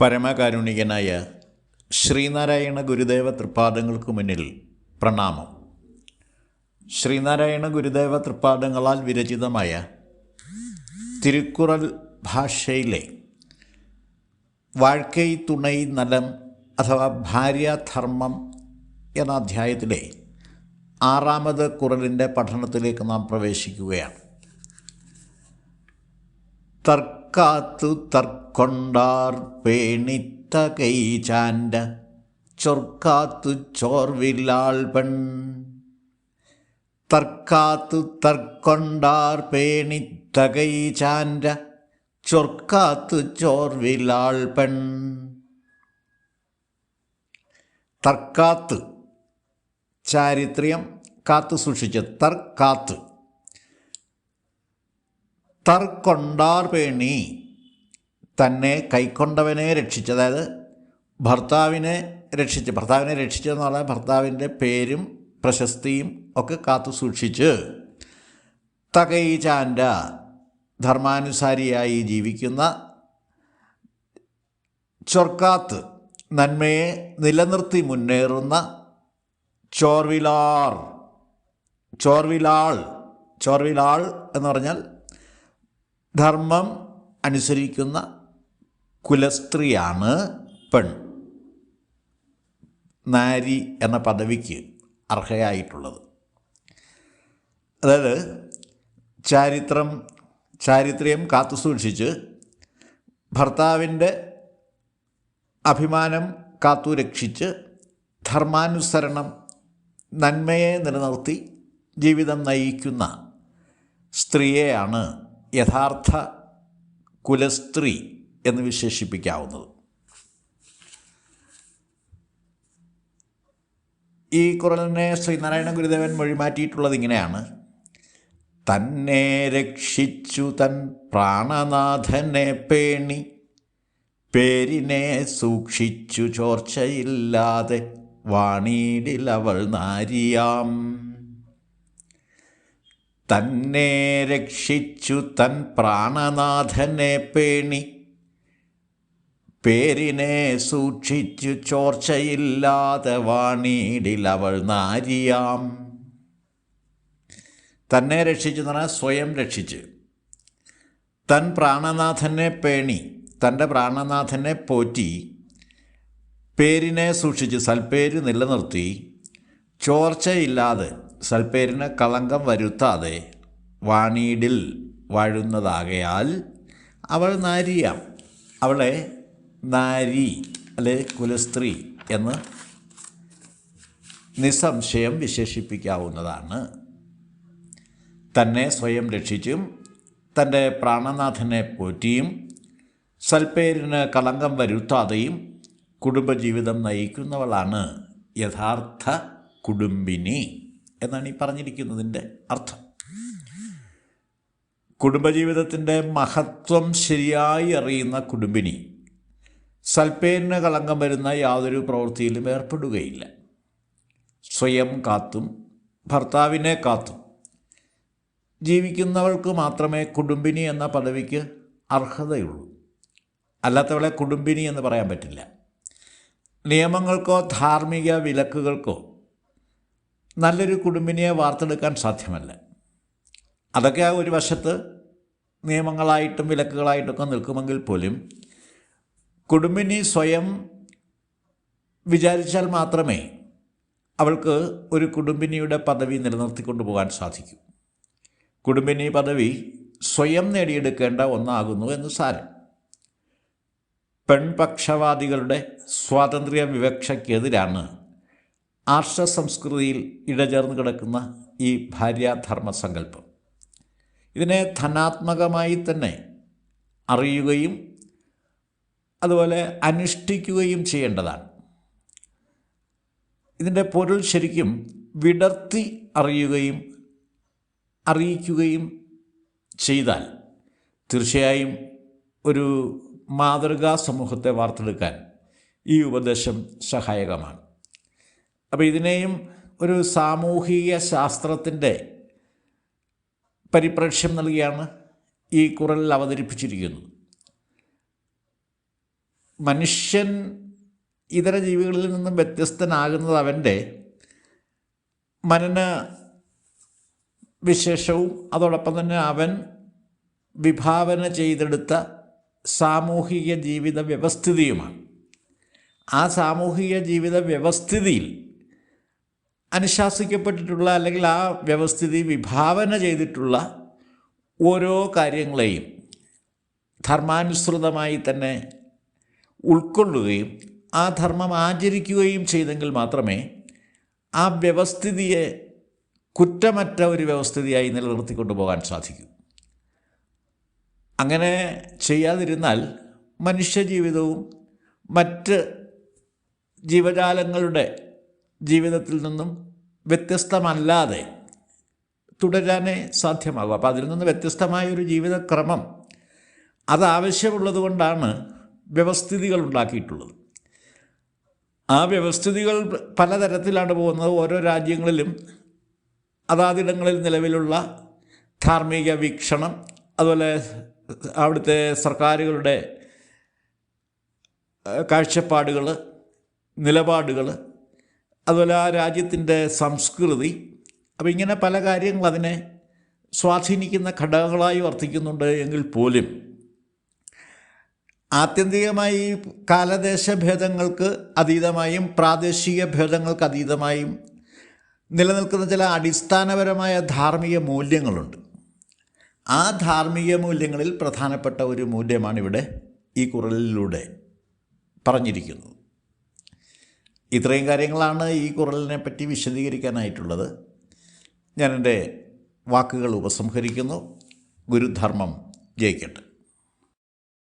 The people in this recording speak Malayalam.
പരമകാരുണികനായ ശ്രീനാരായണ ഗുരുദേവ തൃപ്പാദങ്ങൾക്ക് മുന്നിൽ പ്രണാമം. ശ്രീനാരായണ ഗുരുദേവ തൃപ്പാദങ്ങളാൽ വിരചിതമായ തിരുക്കുറൽ ഭാഷയിലെ വാഴ്ക്കൈ തുണൈ നലം അഥവാ ഭാര്യാധർമ്മം എന്ന അധ്യായത്തിലെ ആറാമത് കുറലിന്റെ പഠനത്തിലേക്ക് നാം പ്രവേശിക്കുകയാണ്. തർക്കാത്തു തർക്കൊണ്ടാർ പേണിത്ത കൈചാൻഡ ചൊർക്കാത്തു ചോർവില്ലാൾ പെൺ. തർക്കാത്തു തർക്കൊണ്ടാർ പേണിത്ത കൈചാൻഡ ചൊർക്കാത്തു ചോർവില്ലാൾ പെൺ. തർക്കാത്ത് ചാരിത്രം കാത്തു സൂക്ഷിച്ച് തർക്കാത്ത്. തർക്കൊണ്ടാർ പേണി തന്നെ കൈക്കൊണ്ടവനെ രക്ഷിച്ച് അതായത് ഭർത്താവിനെ രക്ഷിച്ച് ഭർത്താവിനെ രക്ഷിച്ചതെന്ന് പറഞ്ഞാൽ ഭർത്താവിന്റെ പേരും പ്രശസ്തിയും ഒക്കെ കാത്തു സൂക്ഷിച്ച് തകൈ ചാൻഡ ധർമാനുസാരിയായി ജീവിക്കുന്ന ചൊർക്കാത്ത് നന്മയെ നിലനിർത്തി മുന്നേറുന്ന ചോർവിലാർ ചോർവിലാൾ ചോർവിലാൾ എന്ന് പറഞ്ഞാൽ ധർമ്മം അനുസരിക്കുന്ന കുലസ്ത്രീയാണ് പെൺ. നാരി എന്ന പദവിക്ക് അർഹയായിട്ടുള്ളത്. അതായത് ചാരിത്രം ചാരിത്രം കാത്തുസൂക്ഷിച്ച് ഭർത്താവിന്റെ അഭിമാനം കാത്തു രക്ഷിച്ച് ധർമാനുസരണം നന്മയെ നിലനിർത്തി ജീവിതം നയിക്കുന്ന സ്ത്രീയെയാണ് യഥാർത്ഥ കുലസ്ത്രീ എന്ന് വിശേഷിപ്പിക്കാവുന്നത്. ഈ കുറലിനെ ശ്രീനാരായണ ഗുരുദേവൻ മൊഴിമാറ്റിയിട്ടുള്ളത് ഇങ്ങനെയാണ്. തന്നെ രക്ഷിച്ചു തൻ പ്രാണനാഥനെ പേണി പേരിനെ സൂക്ഷിച്ചു ചോർച്ചയില്ലാതെ വാണീടിലവൾ നാരിയാം. തന്നെ രക്ഷിച്ചു തൻ പ്രാണനാഥനെ പേണി. പേരിനെ സൂക്ഷിച്ചു ചോർച്ചയില്ലാതെ വാണീടിലവൾ നാരിയാം. തന്നെ രക്ഷിച്ചു എന്ന് പറഞ്ഞാൽ സ്വയം രക്ഷിച്ച്. തൻ പ്രാണനാഥനെ പേണി തന്റെ പ്രാണനാഥനെ പോറ്റി പേരിനെ സൂക്ഷിച്ച് സൽപ്പേര് നിലനിർത്തി ചോർച്ചയില്ലാതെ സൽപ്പേരിന് കളങ്കം വരുത്താതെ വാണീടിൽ വാഴുന്നതാകയാൽ അവൾ നാരിയാം. അവളെ നാരി അല്ലെ കുലസ്ത്രീ എന്ന് നിസ്സംശയം വിശേഷിപ്പിക്കാവുന്നതാണ്. തന്നെ സ്വയം രക്ഷിച്ചും തന്റെ പ്രാണനാഥനെ പോറ്റിയും സൽപ്പേരിന് കളങ്കം വരുത്താതെയും കുടുംബജീവിതം നയിക്കുന്നവളാണ് യഥാർത്ഥ കുടുംബിനി. എന്നാണ് ഈ പറഞ്ഞിരിക്കുന്നതിന്റെ അർത്ഥം. കുടുംബജീവിതത്തിന്റെ മഹത്വം ശരിയായി അറിയുന്ന കുടുംബിനി സൽപ്പേരിന് കളങ്കം വരുന്ന യാതൊരു പ്രവൃത്തിയിലും ഏർപ്പെടുകയില്ല. സ്വയം കാത്തും ഭർത്താവിനെ കാത്തും. ജീവിക്കുന്നവൾക്ക് മാത്രമേ കുടുംബിനി എന്ന പദവിക്ക് അർഹതയുള്ളൂ. അല്ലാത്തവളെ കുടുംബിനി എന്ന് പറയാൻ പറ്റില്ല. നിയമങ്ങൾക്കോ ധാർമ്മിക വിലക്കുകൾക്കോ നല്ലൊരു കുടുംബിനിയെ വാർത്തെടുക്കാൻ സാധ്യമല്ല. അതൊക്കെ ഒരു വശത്ത് നിയമങ്ങളായിട്ടും വിലക്കുകളായിട്ടൊക്കെ നിൽക്കുമെങ്കിൽ പോലും കുടുംബിനി സ്വയം വിചാരിച്ചാൽ മാത്രമേ അവൾക്ക് ഒരു കുടുംബിനിയുടെ പദവി നിലനിർത്തിക്കൊണ്ടു പോകാൻ സാധിക്കൂ. കുടുംബിനി പദവി സ്വയം നേടിയെടുക്കേണ്ട ഒന്നാകുന്നു എന്ന് സാരം. പെൺപക്ഷവാദികളുടെ സ്വാതന്ത്ര്യ വിവക്ഷയ്ക്കെതിരാണ് ആർഷ സംസ്കൃതിയിൽ ഇടചേർന്ന് കിടക്കുന്ന ഈ ഭാര്യാധർമ്മ സങ്കല്പം ഇതിനെ ധനാത്മകമായി തന്നെ അറിയുകയും അതുപോലെ അനുഷ്ഠിക്കുകയും ചെയ്യേണ്ടതാണ്. ഇതിന്റെ പൊരുൾ ശരിക്കും വിടർത്തി അറിയുകയും അറിയിക്കുകയും ചെയ്താൽ തീർച്ചയായും ഒരു മാതൃകാ സമൂഹത്തെ വാർത്തെടുക്കാൻ ഈ ഉപദേശം സഹായകമാണ്. അപ്പോൾ ഇതിനെയും ഒരു സാമൂഹിക ശാസ്ത്രത്തിന്റെ പരിപ്രേക്ഷ്യം നൽകിയാണ് ഈ കുറലിൽ അവതരിപ്പിച്ചിരിക്കുന്നത്. മനുഷ്യൻ ഇതര ജീവികളിൽ നിന്നും വ്യത്യസ്തനാകുന്നത് അവന്റെ മനന വിശേഷവും അതോടൊപ്പം തന്നെ അവൻ വിഭാവന ചെയ്തെടുത്ത സാമൂഹിക ജീവിത വ്യവസ്ഥിതിയുമാണ്. ആ സാമൂഹിക ജീവിത വ്യവസ്ഥിതിയിൽ അനുശാസിക്കപ്പെട്ടിട്ടുള്ള അല്ലെങ്കിൽ ആ വ്യവസ്ഥിതി വിഭാവന ചെയ്തിട്ടുള്ള ഓരോ കാര്യങ്ങളെയും ധർമാനുസൃതമായി തന്നെ ഉൾക്കൊള്ളുകയും ആ ധർമ്മം ആചരിക്കുകയും ചെയ്തെങ്കിൽ മാത്രമേ ആ വ്യവസ്ഥിതിയെ കുറ്റമറ്റ ഒരു വ്യവസ്ഥിതിയായി നിലനിർത്തിക്കൊണ്ടു പോകാൻ സാധിക്കൂ. അങ്ങനെ ചെയ്യാതിരുന്നാൽ മനുഷ്യജീവിതവും മറ്റ് ജീവജാലങ്ങളുടെ ജീവിതത്തിൽ നിന്നും വ്യത്യസ്തമല്ലാതെ തുടരാനേ സാധ്യമാകും. അപ്പോൾ അതിൽ നിന്ന് വ്യത്യസ്തമായൊരു ജീവിതക്രമം അതാവശ്യമുള്ളത് കൊണ്ടാണ് വ്യവസ്ഥിതികൾ ഉണ്ടാക്കിയിട്ടുള്ളത്. ആ വ്യവസ്ഥിതികൾ പലതരത്തിലാണ് പോകുന്നത്. ഓരോ രാജ്യങ്ങളിലും അതാതിടങ്ങളിൽ നിലവിലുള്ള ധാർമ്മിക വീക്ഷണം അതുപോലെ അവിടുത്തെ സർക്കാരുകളുടെ കാഴ്ചപ്പാടുകൾ നിലപാടുകൾ അതുപോലെ ആ രാജ്യത്തിന്റെ സംസ്കൃതി. അപ്പോൾ ഇങ്ങനെ പല കാര്യങ്ങൾ അതിനെ സ്വാധീനിക്കുന്ന ഘടകങ്ങളായി വർത്തിക്കുന്നുണ്ട് എങ്കിൽ പോലും. ആത്യന്തികമായി കാലദേശ ഭേദങ്ങൾക്ക് അതീതമായും പ്രാദേശിക ഭേദങ്ങൾക്ക് അതീതമായും നിലനിൽക്കുന്ന ചില അടിസ്ഥാനപരമായ ധാർമ്മിക മൂല്യങ്ങളുണ്ട്. ആ ധാർമ്മിക മൂല്യങ്ങളിൽ പ്രധാനപ്പെട്ട ഒരു മൂല്യമാണ് ഇവിടെ ഈ കുറലിലൂടെ പറഞ്ഞിരിക്കുന്നത്. ഇത്രയും കാര്യങ്ങളാണ് ഈ കുറലിനെ പറ്റി വിശദീകരിക്കാനായിട്ടുള്ളത്. ഞാൻ എന്റെ വാക്കുകൾ ഉപസംഹരിക്കുന്നു. ഗുരുധർമ്മം ജയിക്കട്ടെ.